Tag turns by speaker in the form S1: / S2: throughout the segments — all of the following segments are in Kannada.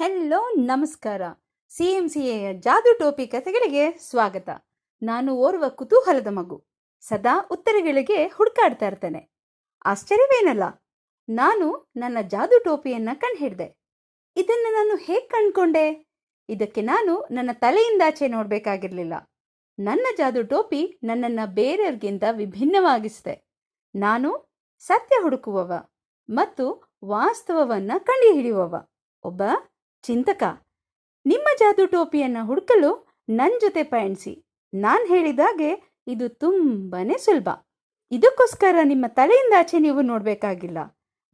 S1: ಹೆಲ್ಲೋ ನಮಸ್ಕಾರ. ಸಿ ಎಂ ಸಿ ಎಯ ಜಾದು ಟೋಪಿ ಕಥೆಗಳಿಗೆ ಸ್ವಾಗತ. ನಾನು ಓರ್ವ ಕುತೂಹಲದ ಮಗು. ಸದಾ ಉತ್ತರಗಳಿಗೆ ಹುಡುಕಾಡ್ತಾ ಇರ್ತೇನೆ. ಆಶ್ಚರ್ಯವೇನಲ್ಲ? ನಾನು ನನ್ನ ಜಾದು ಟೋಪಿಯನ್ನ ಕಂಡುಹಿಡ್ದೆ. ಇದನ್ನ ನಾನು ಹೇಗೆ ಕಂಡ್ಕೊಂಡೆ? ಇದಕ್ಕೆ ನಾನು ನನ್ನ ತಲೆಯಿಂದಾಚೆ ನೋಡಬೇಕಾಗಿರಲಿಲ್ಲ. ನನ್ನ ಜಾದು ಟೋಪಿ ನನ್ನನ್ನು ಬೇರೆಯವ್ರಿಗಿಂತ ವಿಭಿನ್ನವಾಗಿಸಿದೆ. ನಾನು ಸತ್ಯ ಹುಡುಕುವವ ಮತ್ತು ವಾಸ್ತವವನ್ನ ಕಂಡುಹಿಡಿಯುವವ. ಒಬ್ಬ ಚಿಂತಕ. ನಿಮ್ಮ ಜಾದು ಟೋಪಿಯನ್ನ ಹುಡುಕಲು ನನ್ನ ಜೊತೆ ಪಯಣಿಸಿ. ನಾನು ಹೇಳಿದಾಗೆ ಇದು ತುಂಬಾನೇ ಸುಲಭ. ಇದಕ್ಕೋಸ್ಕರ ನಿಮ್ಮ ತಲೆಯಿಂದ ಆಚೆ ನೀವು ನೋಡಬೇಕಾಗಿಲ್ಲ.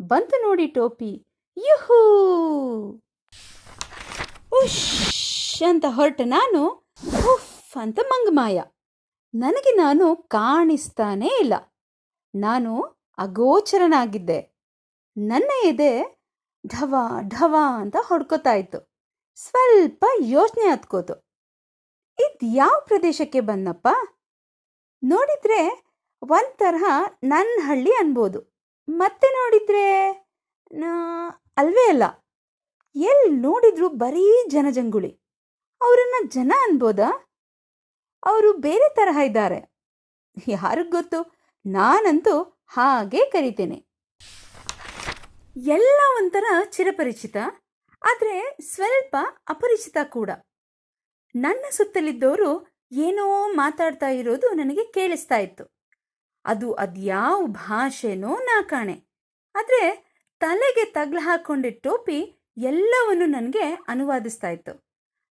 S1: ಬಂತು ನೋಡಿ ಟೋಪಿ. ಯುಹೂ! ಉಶ್ ಅಂತ ಹೊರಟ ನಾನು, ಉಫ್! ಅಂತ ಮಂಗಮಾಯ. ನನಗೆ ನಾನು ಕಾಣಿಸ್ತಾನೇ ಇಲ್ಲ. ನಾನು ಅಗೋಚರನಾಗಿದ್ದೆ. ನನ್ನ ಎದೆ ಢವ ಢವ ಅಂತ ಹೊಡ್ಕೋತಾ ಇತ್ತು. ಸ್ವಲ್ಪ ಯೋಚನೆ ಹತ್ಕೋತು. ಇದು ಯಾವ ಪ್ರದೇಶಕ್ಕೆ ಬಂದಪ್ಪ? ನೋಡಿದ್ರೆ ಒಂದ್ ತರಹ ನನ್ನ ಹಳ್ಳಿ ಅನ್ಬೋದು. ಮತ್ತೆ ನೋಡಿದ್ರೆ ಅಲ್ವೇ ಅಲ್ಲ. ಎಲ್ಲಿ ನೋಡಿದ್ರು ಬರೀ ಜನಜಂಗುಳಿ. ಅವರನ್ನ ಜನ ಅನ್ಬೋದಾ? ಅವರು ಬೇರೆ ತರಹ ಇದ್ದಾರೆ. ಯಾರಿಗೆ ಗೊತ್ತು? ನಾನಂತೂ ಹಾಗೆ ಕರಿತೇನೆ. ಎಲ್ಲ ಒಂಥರ ಚಿರಪರಿಚಿತ, ಆದರೆ ಸ್ವಲ್ಪ ಅಪರಿಚಿತ ಕೂಡ. ನನ್ನ ಸುತ್ತಲಿದ್ದವರು ಏನೋ ಮಾತಾಡ್ತಾ ಇರೋದು ನನಗೆ ಕೇಳಿಸ್ತಾ ಇತ್ತು. ಅದು ಅದ್ಯಾವ ಭಾಷೆನೋ ನಾ ಕಾಣೆ. ಆದರೆ ತಲೆಗೆ ತಗ್ಲು ಹಾಕ್ಕೊಂಡ ಟೋಪಿ ಎಲ್ಲವನ್ನು ನನಗೆ ಅನುವಾದಿಸ್ತಾ ಇತ್ತು.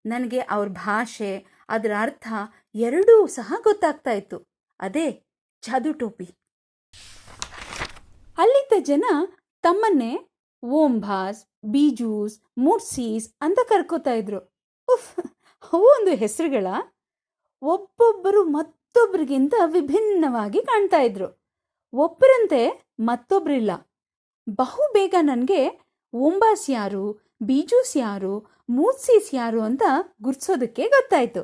S1: ನನಗೆ ಅವ್ರ ಭಾಷೆ, ಅದರ ಅರ್ಥ ಎರಡೂ ಸಹ ಗೊತ್ತಾಗ್ತಾ ಇತ್ತು. ಅದೇ ಜಾದು ಟೋಪಿ. ಅಲ್ಲಿದ್ದ ಜನ ತಮ್ಮನ್ನೇ ಓಂಭಾಸ್ ಬೀಜೂಸ್, ಮುಡ್ಸೀಸ್ ಅಂತ ಕರ್ಕೋತಾ ಇದ್ರು. ಉಫ್, ಅವು ಒಂದು ಹೆಸರುಗಳ ಒಬ್ಬೊಬ್ಬರು ಮತ್ತೊಬ್ಬರಿಗಿಂತ ವಿಭಿನ್ನವಾಗಿ ಕಾಣ್ತಾ ಇದ್ರು. ಒಬ್ಬರಂತೆ ಮತ್ತೊಬ್ಬರಿಲ್ಲ ಬಹು ಬೇಗ ನನಗೆ ಓಂಬಾಸ್ ಯಾರು, ಬೀಜೂಸ್ ಯಾರು, ಮೂಡ್ಸೀಸ್ ಯಾರು ಅಂತ ಗುರ್ಸೋದಕ್ಕೆ ಗೊತ್ತಾಯ್ತು.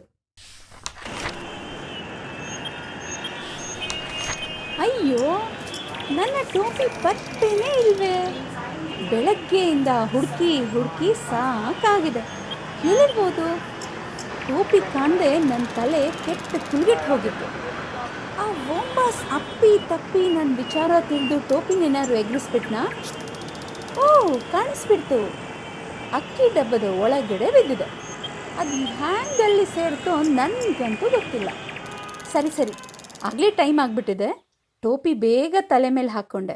S1: ಅಯ್ಯೋ ನನ್ನ ಟೋಪಿ ಪತ್ತೆನೇ ಇಲ್ವೇ? ಬೆಳಗ್ಗೆಯಿಂದ ಹುಡುಕಿ ಹುಡುಕಿ ಸಾಕಾಗಿದೆ. ಎಲ್ಲಿರ್ಬೋದು? ಟೋಪಿ ಕಾಣದೆ ನನ್ನ ತಲೆ ಕೆಟ್ಟ ತಿರುಗಿಟ್ಟು ಹೋಗಿತ್ತು. ಆ ವಾಪಸ್ ಅಪ್ಪಿ ತಪ್ಪಿ ನನ್ನ ವಿಚಾರ ತಿಳಿದು ಟೋಪಿನೇನಾದ್ರು ಎಗರಿಸ್ಬಿಟ್ನಾ? ಓ, ಕಾಣಿಸ್ಬಿಡ್ತು. ಅಕ್ಕಿ ಡಬ್ಬದ ಒಳಗಡೆ ಬಿದ್ದಿದೆ. ಅದು ಹ್ಯಾಂಗಲ್ಲಿ ಸೇರ್ತೋ ನನಗಂತೂ ಗೊತ್ತಿಲ್ಲ. ಸರಿ ಸರಿ. ಆಗಲೇ ಟೈಮ್ ಆಗಿಬಿಟ್ಟಿದೆ. ಟೋಪಿ ಬೇಗ ತಲೆ ಮೇಲೆ ಹಾಕ್ಕೊಂಡೆ.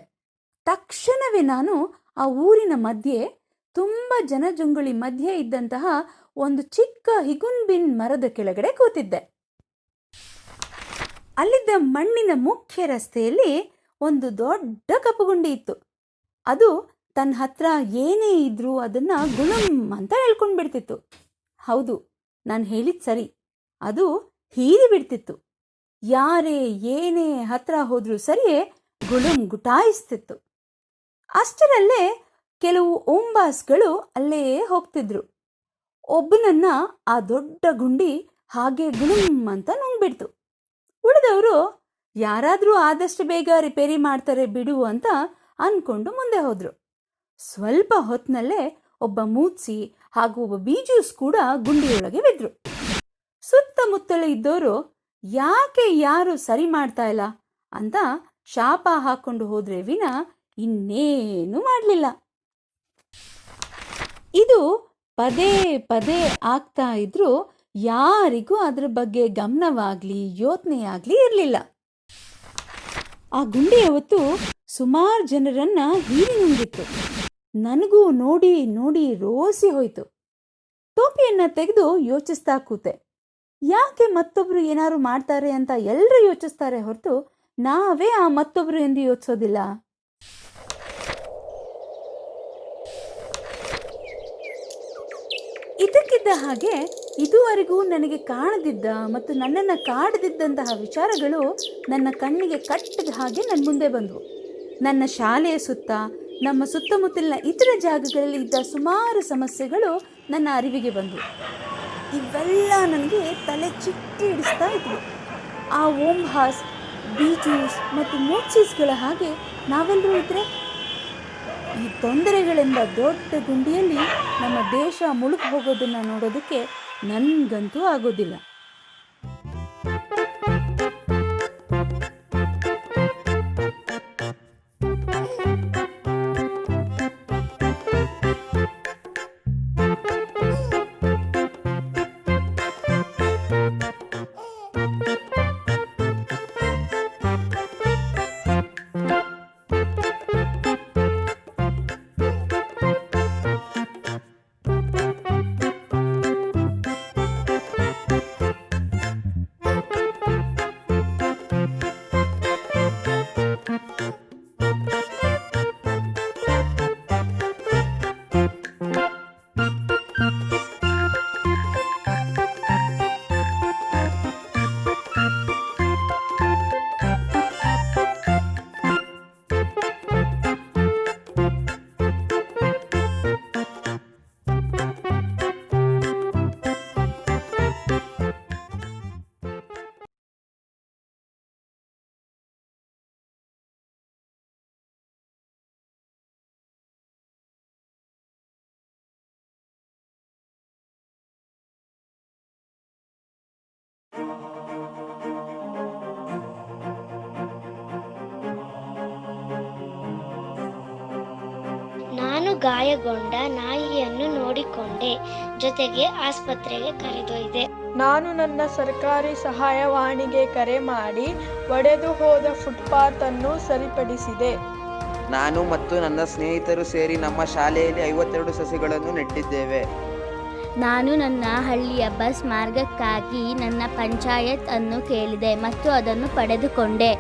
S1: ತಕ್ಷಣವೇ ನಾನು ಆ ಊರಿನ ಮಧ್ಯೆ, ತುಂಬ ಜನಜಂಗುಳಿ ಮಧ್ಯೆ ಇದ್ದಂತಹ ಒಂದು ಚಿಕ್ಕ ಹಿಗುನ್ಬಿನ್ ಮರದ ಕೆಳಗಡೆ ಕೂತಿದ್ದೆ. ಅಲ್ಲಿದ್ದ ಮಣ್ಣಿನ ಮುಖ್ಯ ರಸ್ತೆಯಲ್ಲಿ ಒಂದು ದೊಡ್ಡ ಕಪ್ಪುಗುಂಡಿ ಇತ್ತು. ಅದು ತನ್ನ ಹತ್ರ ಏನೇ ಇದ್ರೂ ಅದನ್ನ ಗುಣಮ್ ಅಂತ ಹೇಳ್ಕೊಂಡು ಬಿಡ್ತಿತ್ತು ಹೌದು, ನಾನು ಹೇಳಿದ್ ಸರಿ. ಅದು ಹೀರಿ ಬಿಡ್ತಿತ್ತು. ಯಾರೇ ಏನೇ ಹತ್ರ ಹೋದರೂ ಸರಿಯೇ ಗುಳುಂ ಗುಟಾಯಿಸ್ತಿತ್ತು. ಅಷ್ಟರಲ್ಲೇ ಕೆಲವು ಓಂಬಾಸ್ಗಳು ಅಲ್ಲೇ ಹೋಗ್ತಿದ್ರು. ಒಬ್ಬನನ್ನ ಆ ದೊಡ್ಡ ಗುಂಡಿ ಹಾಗೆ ಗುಳುಂ ಅಂತ ನುಂಗ್ಬಿಡ್ತು. ಉಳಿದವರು ಯಾರಾದರೂ ಆದಷ್ಟು ಬೇಗ ರಿಪೇರಿ ಮಾಡ್ತಾರೆ ಬಿಡು ಅಂತ ಅನ್ಕೊಂಡು ಮುಂದೆ ಹೋದರು. ಸ್ವಲ್ಪ ಹೊತ್ತಿನಲ್ಲೇ ಒಬ್ಬ ಮೂತ್ಸಿ ಹಾಗೂ ಒಬ್ಬ ಬೀಜೂಸ್ ಕೂಡ ಗುಂಡಿಯೊಳಗೆ ಬಿದ್ರು. ಸುತ್ತಮುತ್ತಲು ಇದ್ದವರು ಯಾಕೆ ಯಾರು ಸರಿ ಮಾಡ್ತಾ ಇಲ್ಲ ಅಂತ ಶಾಪ ಹಾಕೊಂಡು ಹೋದ್ರೆ ವಿನ ಇನ್ನೇನು ಮಾಡಲಿಲ್ಲ. ಇದು ಪದೇ ಪದೇ ಆಗ್ತಾ ಇದ್ರೂ ಯಾರಿಗೂ ಅದ್ರ ಬಗ್ಗೆ ಗಮನವಾಗ್ಲಿ, ಯೋಚನೆಯಾಗ್ಲಿ ಇರಲಿಲ್ಲ. ಆ ಗುಂಡಿ ಅವತ್ತು ಸುಮಾರು ಜನರನ್ನ ಹೀರಿ ನುಂಗಿತ್ತು. ನನಗೂ ನೋಡಿ ನೋಡಿ ರೋಸಿ ಹೋಯ್ತು. ಟೋಪಿಯನ್ನ ತೆಗೆದು ಯೋಚಿಸ್ತಾ ಕೂತೆ. ಯಾಕೆ ಮತ್ತೊಬ್ರು ಏನಾದ್ರು ಮಾಡ್ತಾರೆ ಅಂತ ಎಲ್ಲರೂ ಯೋಚಿಸ್ತಾರೆ ಹೊರತು ನಾವೇ ಆ ಮತ್ತೊಬ್ರು ಎಂದು ಯೋಚಿಸೋದಿಲ್ಲ. ಇದಕ್ಕಿದ್ದ ಹಾಗೆ ಇದುವರೆಗೂ ನನಗೆ ಕಾಣದಿದ್ದ ಮತ್ತು ನನ್ನನ್ನು ಕಾಡದಿದ್ದಂತಹ ವಿಚಾರಗಳು ನನ್ನ ಕಣ್ಣಿಗೆ ಕಟ್ಟಿದ ಹಾಗೆ ನನ್ನ ಮುಂದೆ ಬಂದವು. ನನ್ನ ಶಾಲೆಯ ಸುತ್ತ, ನಮ್ಮ ಸುತ್ತಮುತ್ತಲಿನ ಇತರ ಜಾಗಗಳಲ್ಲಿ ಇದ್ದ ಸುಮಾರು ಸಮಸ್ಯೆಗಳು ನನ್ನ ಅರಿವಿಗೆ ಬಂದವು. ಇವೆಲ್ಲ ನನಗೆ ತಲೆ ಚಿಟ್ಟಿ ಹಿಡಿಸ್ತಾ ಇದ್ವು. ಆ ಓಂ ಹಾಸ್ ಬೀಜೂಸ್ ಮತ್ತು ಮೋಚೀಸ್ಗಳ ಹಾಗೆ ನಾವೆಲ್ಲರೂ ಇದ್ರೆ ಈ ತೊಂದರೆಗಳಿಂದ ದೊಡ್ಡ ಗುಂಡಿಯಲ್ಲಿ ನಮ್ಮ ದೇಶ ಮುಳುಗಿ ಹೋಗೋದನ್ನು ನೋಡೋದಕ್ಕೆ ನನಗಂತೂ ಆಗೋದಿಲ್ಲ.
S2: ಗಾಯಗೊಂಡ ನಾಯಿಯನ್ನು ನೋಡಿಕೊಂಡೆ. ಜೊತೆಗೆ ಆಸ್ಪತ್ರೆಗೆ ಕರೆದೊಯ್ದೆ.
S3: ನಾನು ನನ್ನ ಸರ್ಕಾರಿ ಸಹಾಯವಾಣಿಗೆ ಕರೆ ಮಾಡಿ ಒಡೆದು ಹೋದ ಫುಟ್ಪಾತ್ ಅನ್ನು ಸರಿಪಡಿಸಿದೆ.
S4: ನಾನು ಮತ್ತು ನನ್ನ ಸ್ನೇಹಿತರು ಸೇರಿ ನಮ್ಮ ಶಾಲೆಯಲ್ಲಿ ಐವತ್ತೆರಡು ಸಸಿಗಳನ್ನು ನೆಟ್ಟಿದ್ದೇವೆ.
S5: ನಾನು ನನ್ನ ಹಳ್ಳಿಯ ಬಸ್ ಮಾರ್ಗಕ್ಕಾಗಿ ನನ್ನ ಪಂಚಾಯತ್ ಅನ್ನು ಕೇಳಿದೆ ಮತ್ತು ಅದನ್ನು ಪಡೆದುಕೊಂಡೆ.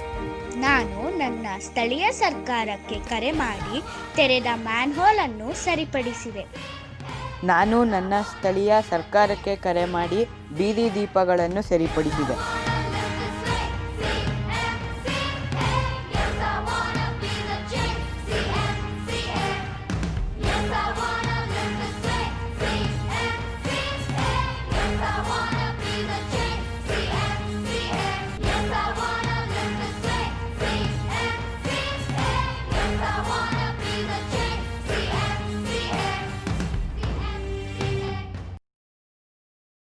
S6: ನಾನು ನನ್ನ ಸ್ಥಳೀಯ ಸರ್ಕಾರಕ್ಕೆ ಕರೆ ಮಾಡಿ ತೆರೆದ ಮ್ಯಾನ್ಹೋಲ್ ಅನ್ನು ಸರಿಪಡಿಸಿದೆ.
S7: ನಾನು ನನ್ನ ಸ್ಥಳೀಯ ಸರ್ಕಾರಕ್ಕೆ ಕರೆ ಮಾಡಿ ಬೀದಿ ದೀಪಗಳನ್ನು ಸರಿಪಡಿಸಿದೆ.